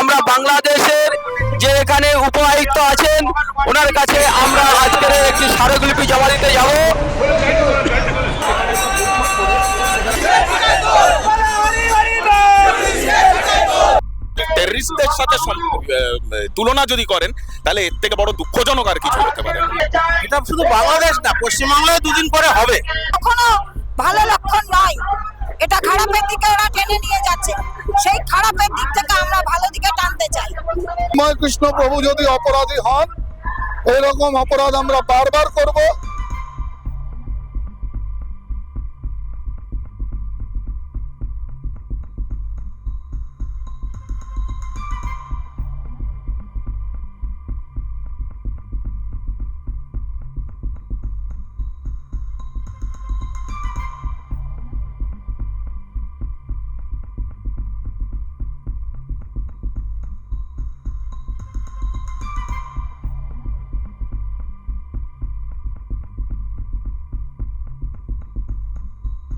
আমরা বাংলাদেশের যে এখানে উপ আয়ুক্ত আছেন ওনার কাছে আমরা আজকের একটি স্মারকলিপি জমা দিতে যাব। টেররিস্টদের সাথে তুলনা যদি করেন তাহলে এর থেকে বড় দুঃখজনক আর কিছু হতে পারে। না। এটা শুধু বাংলাদেশ না পশ্চিমবাংলায় দুদিন পরে হবে। কখনো ভালো লক্ষণ নয়। এটা খারাপের দিকে ওরা টেনে নিয়ে যাচ্ছে। সেই খারাপের দিক থেকে আমরা ভালো দিকে টানতে চাই। কৃষ্ণ প্রভু, যদি অপরাধী হন, এরকম অপরাধ আমরা বারবার করব।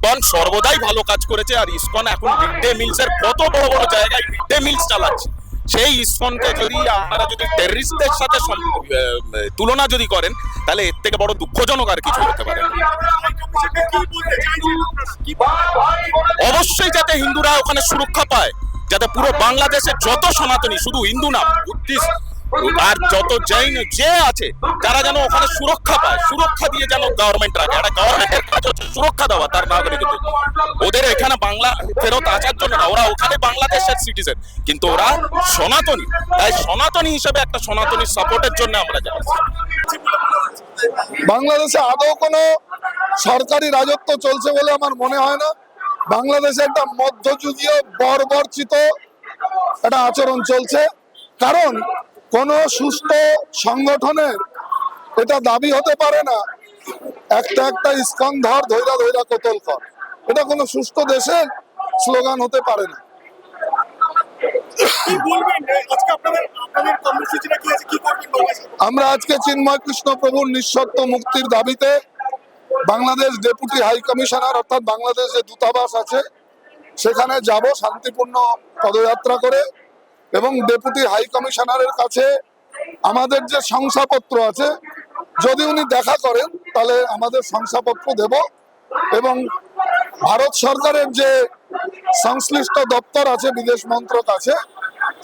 ইসকন সর্বদাই ভালো কাজ করেছে আর ইসকন এখন মিড ডে মিলস এর কত বড় বড় জায়গায় মিড মিলস চালাচ্ছে। সেই ইসকনকে যদি আপনারা যদি টেররিস্টদের সাথে তুলনা যদি করেন, তাহলে এর থেকে বড় দুঃখজনক আর কিছু হতে পারে অবশ্যই যাতে হিন্দুরা ওখানে সুরক্ষা পায়, যাতে পুরো বাংলাদেশের যত সনাতনী, শুধু হিন্দু না, বুদ্ধিস্ট আর যত জৈন যে আছে যারা যেন ওখানে সুরক্ষা পায় সুরক্ষা দিয়ে যেন গভর্নমেন্ট রাখে। একটা গভর্নমেন্টের কাজ হচ্ছে সুরক্ষা দেওয়া তার নাগরিকদের ওদের এখানে বাংলা ফেরত আসার জন্য না ওরা ওখানে বাংলাদেশের সিটিজেন কিন্তু ওরা সনাতনী। তাই সনাতনী হিসেবে একটা সনাতনী সাপোর্টের জন্য আমরা যাচ্ছি। বাংলাদেশে আদৌ কোনো সরকারি রাজত্ব চলছে বলে আমার মনে হয় না। বাংলাদেশে একটা মধ্যযুগীয় বর্বরচিত একটা আচরণ চলছে। কারণ কোন সুস্থ সংগঠনের এটা দাবি হতে পারে না। একটা একটা ইস্কন ধর ধৈরা ধৈরা কোতল কর। এটা কোনো সুস্থ দেশের স্লোগান হতে পারে না। আমরা আজকে চিন্ময় কৃষ্ণ প্রভুর নিঃশর্ত মুক্তির দাবিতে বাংলাদেশ ডেপুটি হাই কমিশনার অর্থাৎ বাংলাদেশ যে দূতাবাস আছে। সেখানে যাব শান্তিপূর্ণ পদযাত্রা করে এবং ডেপুটি হাই কমিশনারের কাছে আমাদের যে শংসাপত্র আছে, যদি উনি দেখা করেন, তাহলে আমাদের শংসাপত্র দেব এবং ভারত সরকারের যে সংশ্লিষ্ট দপ্তর আছে, বিদেশ মন্ত্রক আছে,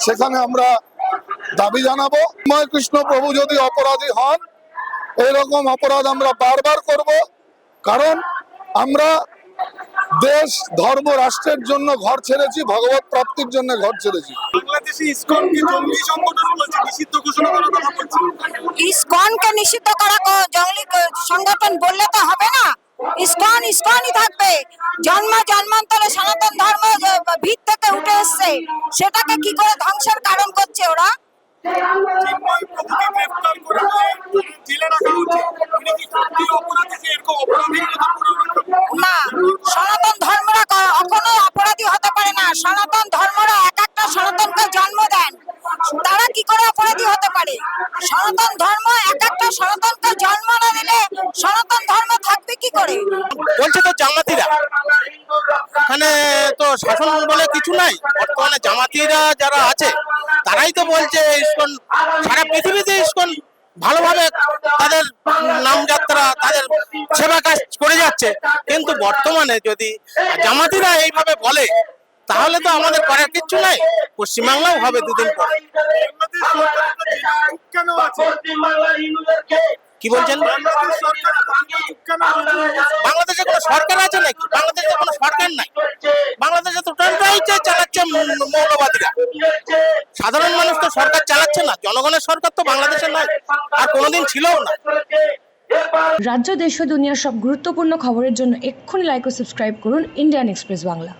সেখানে আমরা দাবি জানাব। কৃষ্ণ প্রভু যদি অপরাধী হন, এরকম অপরাধ আমরা বারবার করব, কারণ আমরা দেশ ধর্ম রাষ্ট্রের জন্য ঘর ছেড়েছি ভগবত প্রাপ্তির জন্য ঘর ছেড়েছি। বাংলাদেশে ইসকনকে জঙ্গি সংগঠন বলছে নিষিদ্ধ ঘোষণা করার কথা বলছে। ইসকনকে নিষিদ্ধ করা জঙ্গলি সংগঠন বললে তো হবে না। ইসকন ইসকনই থাকবে। জন্ম জন্মান্তরে সনাতন ধর্ম ভিত থেকে উঠে এসছে। সেটাকে কি করে ধ্বংসের কারণ করছে ওরা? চিন্ময় প্রভুকে গ্রেফতার করে জেলে রাখা উচিত উনি কি সত্যি অপরাধী অপরাধী হতে পারে। সনাতন ধর্ম, এক একটা সনাতনকে জন্ম না দিলে সনাতন ধর্ম থাকবে কি করে? বলছে তো জামাতিরা। এখানে তো শাসন বলে কিছু নাই। বর্তমানে জামাতিরা যারা আছে, তারাই তো বলছে ইসকন সারা পৃথিবীতে ইসকন ভালোভাবে তাদের নামযাত্রা তাদের সেবা কাজ করে যাচ্ছে। কিন্তু বর্তমানে যদি জামাতিরা এইভাবে বলে তাহলে তো আমাদের করার কিচ্ছু নাই। পশ্চিমবাংলাও হবে দুদিন পরে। কি বলছেন? বাংলাদেশ কেন সরকার আছে নাকি? বাংলাদেশে কোনো সরকার নাই। বাংলাদেশে তো টোটালটাই চালাচ্ছে মৌলবাদীরা। সাধারণ মানুষ তো সরকার চালাচ্ছে না, জনগণের সরকার তো বাংলাদেশে নাই, আর কোনোদিন ছিলও না। রাজ্য, দেশ ও দুনিয়ার সব গুরুত্বপূর্ণ খবরের জন্য এক্ষুনি লাইক ও সাবস্ক্রাইব করুন ইন্ডিয়ান এক্সপ্রেস বাংলা।